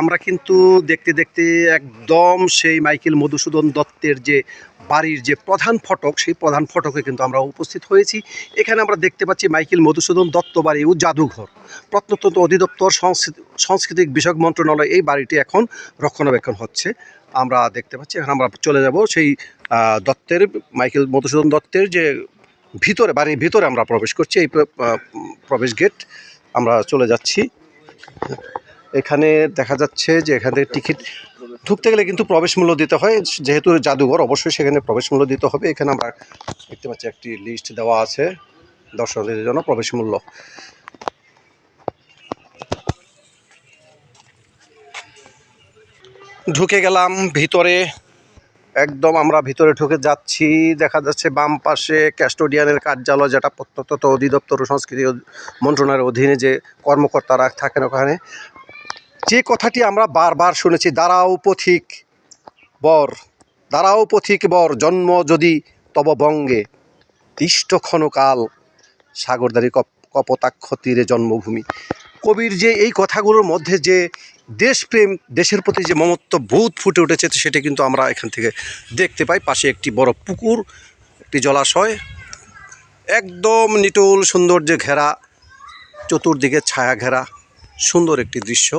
আমরা কিন্তু দেখতে দেখতে একদম সেই মাইকেল মধুসূদন দত্তের যে বাড়ির যে প্রধান ফটক, সেই প্রধান ফটকে কিন্তু আমরা উপস্থিত হয়েছি। এখানে আমরা দেখতে পাচ্ছি মাইকেল মধুসূদন দত্ত বাড়ি ও জাদুঘর। প্রত্নতন্ত্র অধিদপ্তর সংস্কৃতি সাংস্কৃতিক বিষয়ক মন্ত্রণালয় এই বাড়িটি এখন রক্ষণাবেক্ষণ হচ্ছে। আমরা দেখতে পাচ্ছি, এখন আমরা চলে যাব সেই দত্তের, মাইকেল মধুসূদন দত্তের যে ভিতরে, বাড়ির ভিতরে আমরা প্রবেশ করছি। এই প্রবেশ গেট, আমরা চলে যাচ্ছি। এখানে দেখা যাচ্ছে যে এখান থেকে টিকিট ঢুকতে গেলে কিন্তু প্রবেশ মূল্য দিতে হয়। যেহেতু জাদুঘর, অবশ্যই সেখানে প্রবেশ মূল্য দিতে হবে। এখানে আমরা দেখতে পাচ্ছি একটি লিস্ট দেওয়া আছে দর্শকদের জন্য প্রবেশ মূল্য। ঢুকে গেলাম ভিতরে। একদম আমরা ভিতরে ঢুকে যাচ্ছি। দেখা যাচ্ছে বাম পাশে ক্যাস্টোডিয়ানের কার্যালয়, যেটা প্রত্নতত্ত্ব অধিদপ্তর ও সংস্কৃতি মন্ত্রণালয়ের অধীনে যে কর্মকর্তারা থাকেন ওখানে। যে কথাটি আমরা বারবার শুনেছি, দাঁড়াও পথিক বর, দাঁড়াও পথিক বর, জন্ম যদি তব বঙ্গে, তিষ্ট ক্ষণকাল সাগরদারি কপ, কপোতাক্ষ তীরে জন্মভূমি। কবির যে এই কথাগুলোর মধ্যে যে দেশপ্রেম, দেশের প্রতি যে মমত্ব বোধ ফুটে উঠেছে, সেটা কিন্তু আমরা এখান থেকে দেখতে পাই। পাশে একটি বড় পুকুর, একটি জলাশয়, একদম নিটুল সৌন্দর্যে ঘেরা, চতুর্দিকে ছায়া ঘেরা, সুন্দর একটি দৃশ্য।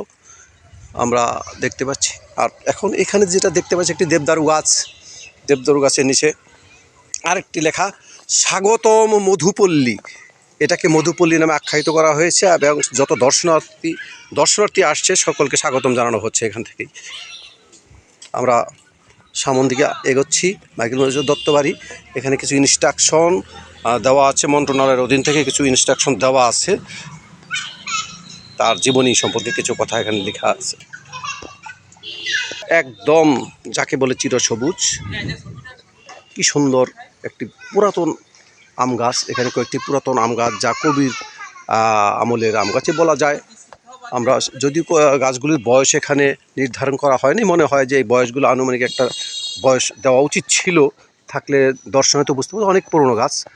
আমরা দেখতে পাচ্ছি। আর এখন এখানে যেটা দেখতে পাচ্ছি, একটি দেবদারু গাছ। দেবদারু গাছের নিচে আরেকটি লেখা, স্বাগতম মধুপল্লী। এটাকে মধুপল্লী নামে আখ্যায়িত করা হয়েছে, এবং যত দর্শনার্থী দর্শনার্থী আসছে, সকলকে স্বাগতম জানানো হচ্ছে এখান থেকেই। আমরা সামন দিকে এগোচ্ছি, মাইকেল মজুর দত্ত বাড়ি এখানে কিছু ইনস্ট্রাকশন দেওয়া আছে, মন্ত্রণালয়ের অধীন থেকে কিছু ইনস্ট্রাকশন দেওয়া আছে। তার জীবনী সম্পর্কে কিছু কথা এখানে লেখা আছে। একদম যাকে বলে চিরসবুজ। কি সুন্দর একটি পুরাতন আম গাছ, এখানে কয়েকটি পুরাতন আম গাছ যা কবির আমলের আম গাছে বলা যায়। আমরা যদিও ক- গাছগুলির বয়স এখানে নির্ধারণ করা হয়নি, মনে হয় যে এই বয়সগুলো আনুমানিক একটা বয়স দেওয়া উচিত ছিল। থাকলে দর্শনে তো বুঝতে পারতো অনেক পুরনো গাছ।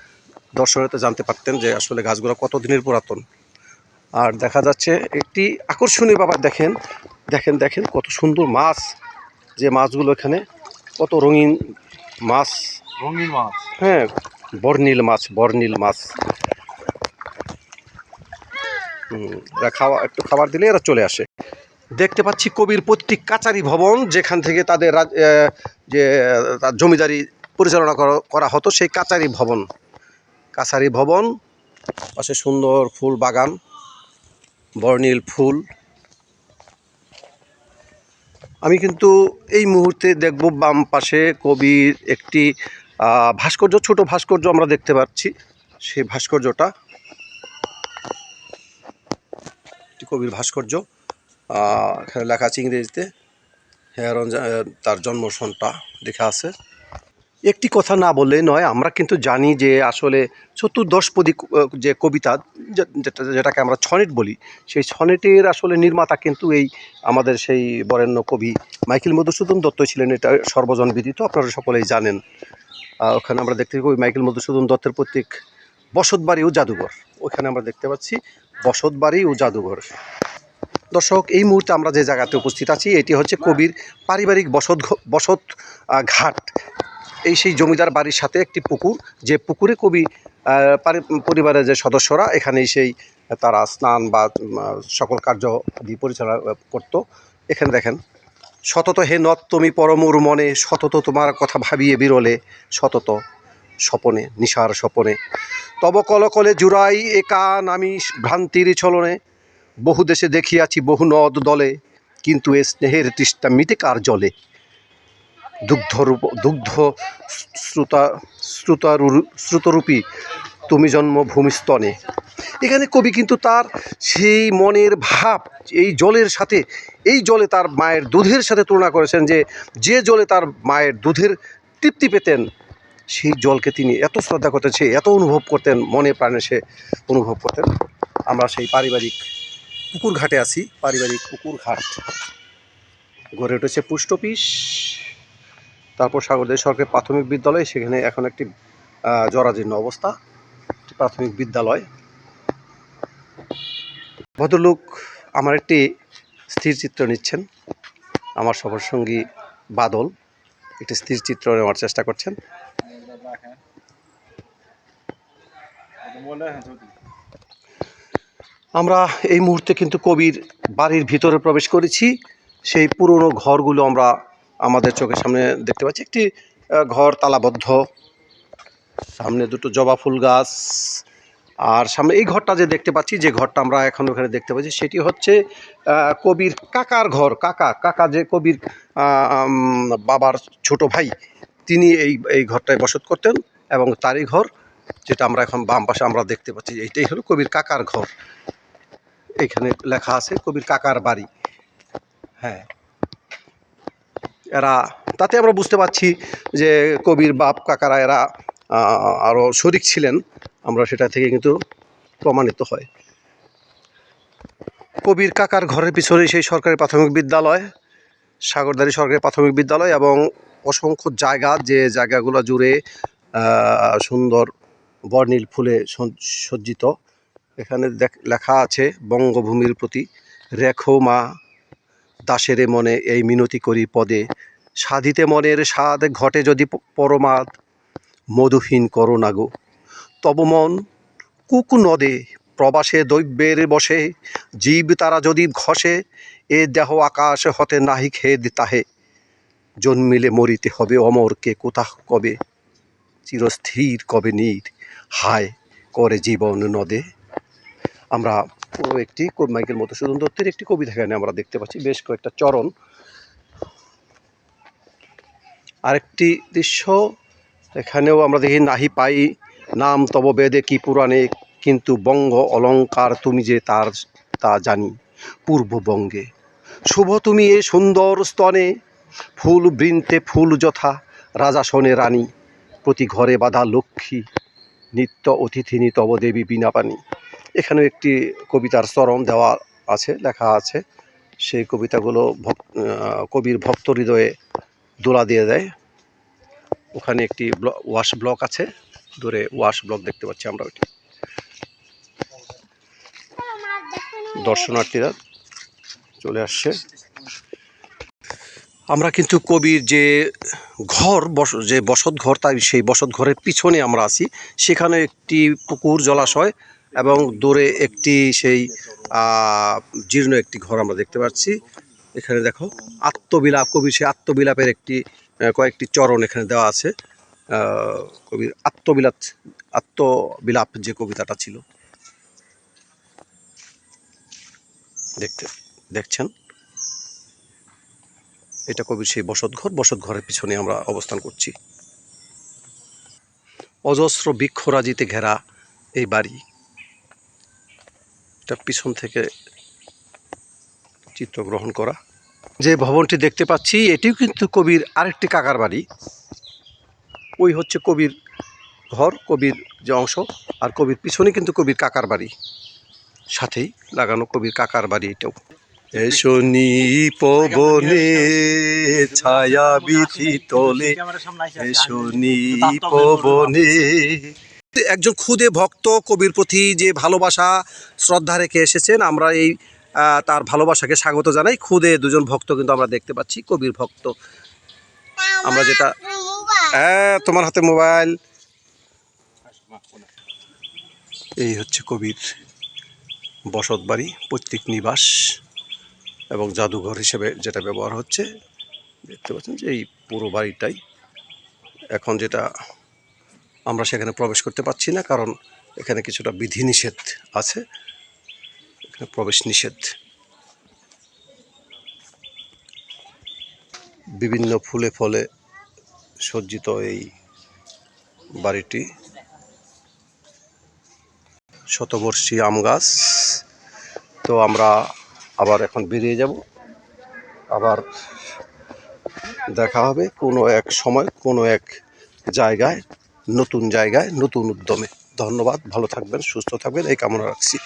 দর্শনে তো জানতে পারতেন যে আসলে গাছগুলো কত দিনের পুরাতন। আর দেখা যাচ্ছে একটি আকর্ষণীয় ব্যাপার দেখেন দেখেন দেখেন কত সুন্দর মাছ যে মাছগুলো এখানে কত রঙিন মাছ। রঙিন মাছ। হ্যাঁ বর্নিল মাছ বর্নিল মাছ। এরা খাওয়া একটু খাবার দিলে এরা চলে আসে। দেখতে পাচ্ছি কবির পৈতৃক কাচারি ভবন যেখান থেকে তাদের রাজ- যে তার জমিদারি পরিচালনা করা- করা হতো সেই কাচারি ভবন। কাছারি ভবন পাশে সুন্দর ফুল বাগান। বর্ণিল ফুল। আমি কিন্তু এই মুহূর্তে দেখব বাম পাশে কবির একটি ভাস্কর্য, ছোট ভাস্কর্য আমরা দেখতে পাচ্ছি। সেই ভাস্কর্যটা কবির ভাস্কর্য। লেখা আছে ইংরেজিতে হেয়ারন তার জন্মসনটা লেখা আছে। একটি কথা না বললে নয়, আমরা কিন্তু জানি যে আসলে চতুর্দশপদী যে কবিতা যেটা, যেটাকে আমরা ছনেট বলি, সেই ছনেটের আসলে নির্মাতা কিন্তু এই আমাদের সেই বরেণ্য কবি মাইকেল মধুসূদন দত্ত ছিলেন, এটা সর্বজন বিদিত, আপনারা সকলেই জানেন। ওখানে আমরা দেখতে পাই মাইকেল মধুসূদন দত্তের প্রত্যেক বসতবাড়ি ও জাদুঘর। ওখানে আমরা দেখতে পাচ্ছি বসতবাড়ি ও জাদুঘর। দর্শক, এই মুহূর্তে আমরা যে জায়গাতে উপস্থিত আছি, এটি হচ্ছে কবির পারিবারিক বসত বসত ঘাট। এই সেই জমিদার বাড়ির সাথে একটি পুকুর, যে পুকুরে কবি পরিবারের যে সদস্যরা এখানেই সেই তারা স্নান বা সকল কার্য পরিচালনা করতো। এখানে দেখেন, সতত হে নত তুমি পরমুর মনে, সতত তোমার কথা ভাবিয়ে বিরলে, সতত স্বপনে, নিশার স্বপনে। তব কলকলে জুড়াই একা নামি ভ্রান্তির ছলনে, বহু দেশে দেখিয়াছি বহু নদ দলে, কিন্তু এ স্নেহের তৃষ্ণা মিটে কার জলে? দুগ্ধরূপ দুগ্ধ শ্রুতা শ্রুতারু শ্রুতরূপী তুমি জন্ম ভূমিস্তনে। এখানে কবি কিন্তু তার সেই মনের ভাব, এই জলের সাথে, এই জলে তার মায়ের দুধের সাথে তুলনা করেছেন যে যে জলে তার মায়ের দুধের তৃপ্তি পেতেন, সেই জলকে তিনি এত শ্রদ্ধা করতেন, সে এত অনুভব করতেন, মনে প্রাণে সে অনুভব করতেন। আমরা সেই পারিবারিক পুকুর ঘাটে আছি, পারিবারিক পুকুর ঘাট গড়ে উঠেছে পুষ্ট অফিস তারপর সাগরদের সরকারি প্রাথমিক বিদ্যালয়, সেখানে এখন একটি জরাজীর্ণ অবস্থা প্রাথমিক বিদ্যালয়। ভদ্রলোক আমার একটি স্থির চিত্র নিচ্ছেন। আমার সফর সঙ্গী বাদল একটি স্থির চিত্র নেওয়ার চেষ্টা করছেন। আমরা এই মুহূর্তে কিন্তু কবির বাড়ির ভিতরে প্রবেশ করেছি। সেই পুরনো ঘরগুলো আমরা আমাদের চোখের সামনে দেখতে পাচ্ছি একটি ঘর তালাবদ্ধ। সামনে দুটো জবা ফুল গাছ। আর সামনে এই ঘরটা যে দেখতে পাচ্ছি, যে ঘরটা আমরা এখন ওখানে দেখতে পাচ্ছি, সেটি হচ্ছে কবির কাকার ঘর। কাকা কাকা যে কবির বাবার ছোট ভাই, তিনি এই এই ঘরটায় বসত করতেন এবং তারই ঘর, যেটা আমরা এখন বাম পাশে আমরা দেখতে পাচ্ছি, এইটাই হলো কবির কাকার ঘর। এখানে লেখা আছে কবির কাকার বাড়ি। হ্যাঁ। এরা, তাতে আমরা বুঝতে পারছি যে কবির বাপ, কাকারা এরা আরও শরিক ছিলেন। আমরা সেটা থেকে কিন্তু প্রমাণিত হয়। কবির কাকার ঘরের পিছনে সেই সরকারি প্রাথমিক বিদ্যালয়, সাগরদারি সরকারি প্রাথমিক বিদ্যালয় এবং অসংখ্য জায়গা, যে জায়গাগুলো জুড়ে সুন্দর বর্ণিল ফুলে সজ্জ- সজ্জিত। এখানে লেখা আছে, বঙ্গভূমির প্রতি রেখো মা দাসেরে মনে এই মিনতি করি পদে। সাধিতে মনের স্বাদ ঘটে যদি পরমাদ। মধুহীন করো না গো। তব মন কুক নদে, প্রবাসে দৈব্যের বসে। জীব তারা যদি ঘষে, এ দেহ আকাশ হতে নাহি খেদ তাহে। জন্মিলে মরিতে হবে অমরকে কোথা কবে? চিরস্থির কবে নীর হায়, করে জীবন নদে। আমরা একটি মাইকেল মধুসূদন দত্তের একটি কবিতা এখানে আমরা দেখতে পাচ্ছি। বেশ কয়েকটা চরণ। আরেকটি দৃশ্য, এখানেও আমরা দেখি, নাহি পাই নাম তব বেদে কি পুরাণে, কিন্তু বঙ্গ অলঙ্কার তুমি যে তার, তা জানি পূর্ববঙ্গে শুভ তুমি এ সুন্দর স্তনে, ফুল বৃন্তে ফুল যথা, রাজা রাজাসনে রানী, প্রতি ঘরে বাঁধা লক্ষ্মী, নিত্য অতিথিনী তব দেবী বিনাপানি এখানেও একটি কবিতার চরণ দেওয়া আছে, লেখা আছে। সেই কবিতাগুলো ভক- কবির ভক্ত হৃদয়ে দোলা দিয়ে দেয়। ওখানে একটি ওয়াশ ব্লক আছে। দূরে ওয়াশ ব্লক দেখতে পাচ্ছি আমরা ওইটি। দর্শনার্থীরা চলে আসছে। আমরা কিন্তু কবির যে ঘর, বস, যে বসত ঘর তাই সেই বসত ঘরের পিছনে আমরা আছি। সেখানে একটি পুকুর জলাশয় এবং দূরে একটি সেই জীর্ণ একটি ঘর আমরা দেখতে পাচ্ছি। এখানে দেখো আত্মবিলাপ, কবির সেই আত্মবিলাপের একটি কয়েকটি চরণ এখানে দেওয়া আছে। কবির আত্মবিলাপ আত্মবিলাপ যে কবিতাটা ছিল। দেখতে, দেখছেন? এটা কবির সেই বসতঘর বসতঘরের পিছনে আমরা অবস্থান করছি। অজস্র বৃক্ষরাজিতে ঘেরা এই বাড়ি। এটা পিছন থেকে চিত্রগ্রহণ করা। যে ভবনটি দেখতে পাচ্ছি, এটিও কিন্তু কবির আরেকটি কাকার বাড়ি। ওই হচ্ছে কবির ঘর, কবির যে অংশ, আর কবির পিছনে কিন্তু কবির কাকার বাড়ি। সাথেই লাগানো কবির কাকার বাড়ি এটাও। এসো পবনে ছায়া বিধি তোলে এসো পবনে একজন খুদে ভক্ত কবির প্রতি যে ভালোবাসা, শ্রদ্ধা রেখে এসেছেন, আমরা এই তার ভালোবাসাকে স্বাগত জানাই। খুদে দুজন ভক্ত কিন্তু আমরা দেখতে পাচ্ছি, কবির ভক্ত। আমরা যেটা হ্যাঁ তোমার হাতে মোবাইল। এই হচ্ছে কবির বসত বাড়ি, পৈতৃক নিবাস এবং জাদুঘর হিসেবে যেটা ব্যবহার হচ্ছে। দেখতে পাচ্ছেন যে এই পুরো বাড়িটাই। এখন যেটা আমরা সেখানে প্রবেশ করতে পারছি না, কারণ এখানে কিছুটা বিধিনিষেধ আছে। এখানে প্রবেশ নিষেধ বিভিন্ন ফুলে ফলে সজ্জিত এই বাড়িটি। শতবর্ষী আম গাছ। তো আমরা আবার এখন বেরিয়ে যাব। আবার দেখা হবে কোনো এক সময়, কোনো এক জায়গায়। নতুন জায়গায় নতুন উদ্যমে। ধন্যবাদ ভালো থাকবেন সুস্থ থাকবেন এই কামনা রাখছি।